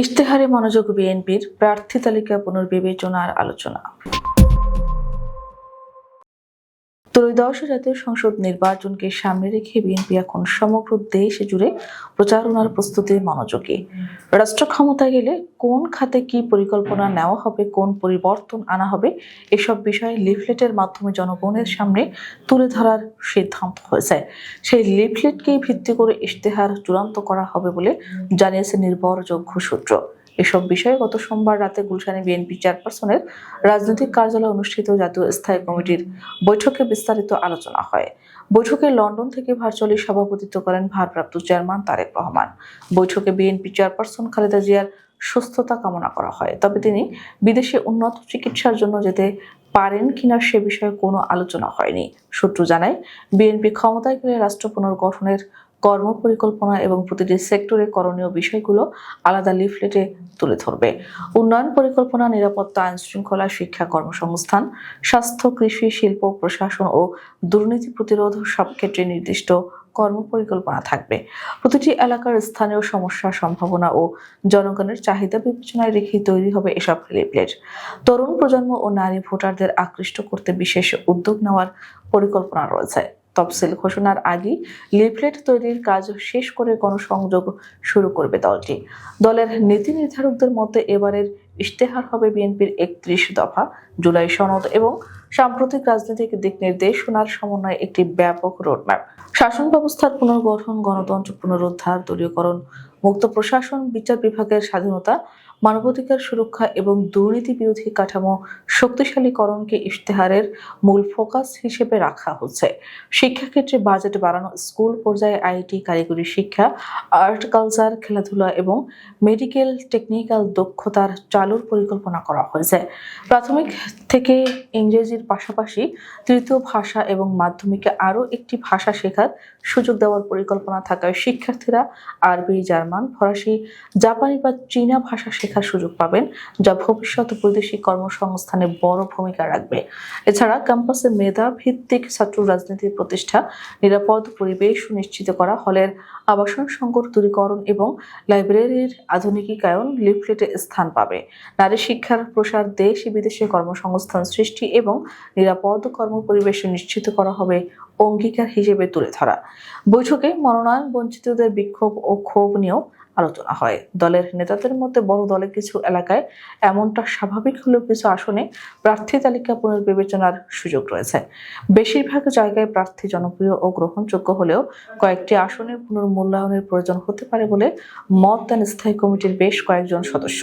ইশতেহারে মনোযোগ বিএনপির প্রার্থী তালিকা পুনর্বিবেচনার আলোচনা। ত্রয়োদশ জাতীয় সংসদ নির্বাচনকে সামনে রেখে বিএনপি এখন সমগ্র দেশ জুড়ে প্রচারণার প্রস্তুতির মনোযোগী। রাষ্ট্র ক্ষমতায় গেলে কোন খাতে কি পরিকল্পনা নেওয়া হবে, কোন পরিবর্তন আনা হবে, এসব বিষয়ে লিফলেটের মাধ্যমে জনগণের সামনে তুলে ধরার সিদ্ধান্ত হয়েছে। সেই লিফলেটকেই ভিত্তি করে ইশতেহার চূড়ান্ত করা হবে বলে জানিয়েছে নির্ভরযোগ্য সূত্র। এসব বিষয়ে গত সোমবার রাতে গুলশানে বিএনপি চেয়ারপারসনের রাজনৈতিক কার্যালয়ে অনুষ্ঠিত জাতীয় স্থায়ী কমিটির বৈঠকে বিস্তারিত আলোচনা হয়। বৈঠকে লন্ডন থেকে ভার্চুয়ালি সভাপতিত্ব করেন ভারপ্রাপ্ত চেয়ারম্যান তারেক রহমান। বৈঠকে বিএনপি চেয়ারপারসন খালেদা জিয়ার সুস্থতা কামনা করা হয়। তবে তিনি বিদেশে উন্নত চিকিৎসার জন্য যেতে পারেন কিনা সে বিষয়ে কোনো আলোচনা হয়নি। সূত্র জানায়, বিএনপি ক্ষমতায় গেলে রাষ্ট্র পুনর্গঠনের কর্মপরিকল্পনা এবং প্রতিটি সেক্টরে করণীয় বিষয়গুলো আলাদা লিফলেটে তুলে ধরবে। উন্নয়ন পরিকল্পনা, নিরাপত্তা, আইন শৃঙ্খলা, শিক্ষা কর্মসংস্থান, স্বাস্থ্য, কৃষি, শিল্প, প্রশাসন ও দুর্নীতি প্রতিরোধ সব ক্ষেত্রে নির্দিষ্ট কর্মপরিকল্পনা থাকবে। প্রতিটি এলাকার স্থানীয় সমস্যা সম্ভাবনা ও জনগণের চাহিদা বিবেচনায় রেখেই তৈরি হবে এসব লিফলেট। তরুণ প্রজন্ম ও নারী ভোটারদের আকৃষ্ট করতে বিশেষ উদ্যোগ নেওয়ার পরিকল্পনা রয়েছে। তফসিল ঘোষণার আগেই লিফলেট তৈরির কাজ শেষ করে গণসংযোগ শুরু করবে দলটি। দলের নীতি নির্ধারকদের মধ্যে এবারের ইশতেহার হবে বিএনপির একত্রিশ দফা, জুলাই সনদ এবং সাম্প্রতিক রাজনৈতিক দিক নির্দেশনার সমন্বয়ে একটি ব্যাপক রোডম্যাপ। শাসন ব্যবস্থার পুনর্গঠন, গণতন্ত্র পুনরুদ্ধার, দলীয়করণ মুক্ত প্রশাসন, বিচার বিভাগের স্বাধীনতা, মানবাধিকার সুরক্ষা এবং দুর্নীতি বিরোধী কাঠামো শক্তিশালীকরণকে ইশতেহারের মূল ফোকাস হিসেবে রাখা হচ্ছে। শিক্ষাক্ষেত্রে বাজেট বাড়ানো, স্কুল পর্যায়ে আইটি কারিগরি শিক্ষা, আর্ট, কালচার, খেলাধুলা এবং মেডিকেল টেকনিক্যাল দক্ষতার চালুর পরিকল্পনা করা হয়েছে। প্রাথমিক থেকে ইংরেজির পাশাপাশি তৃতীয় ভাষা এবং মাধ্যমিকে আরও একটি ভাষা শেখার সুযোগ দেওয়ার পরিকল্পনা থাকায় শিক্ষার্থীরা আরবি, জার্মান ফরাসি, জাপানি বা চীনা ভাষা শেখার সুযোগ পাবেন, যা ভবিষ্যৎ বৈদেশিক কর্মসংস্থানে বড় ভূমিকা রাখবে। এছাড়া ক্যাম্পাসে মেধা ভিত্তিক ছাত্র রাজনীতি প্রতিষ্ঠা, নিরাপদ পরিবেশ সুনিশ্চিত করা, হলের আবাসন সংকট দূরীকরণ এবং লাইব্রেরির আধুনিকীকরণ লিফলেটে স্থান পাবে। নারী শিক্ষার প্রসার দেশ বিদেশে কর্মসংস্থান সৃষ্টি এবং নিরাপদ কর্মপরিবেশ নিশ্চিত করা হবে অঙ্গীকার হিসেবে তুলে ধরা। বৈঠকে মনোনয়ন বঞ্চিতদের বিক্ষোভ ও ক্ষোভ নিয়েও আলোচনা হয়। দলের নেতাদের মধ্যে বড় দলের কিছু এলাকায় এমনটা স্বাভাবিক হলেও কিছু আসনে প্রার্থী তালিকা পুনর্বিবেচনার সুযোগ রয়েছে। বেশিরভাগ জায়গায় প্রার্থী জনপ্রিয় ও গ্রহণযোগ্য হলেও কয়েকটি আসনে পুনর্মূল্যায়নের প্রয়োজন হতে পারে বলে মত দেন স্থায়ী কমিটির বেশ কয়েকজন সদস্য।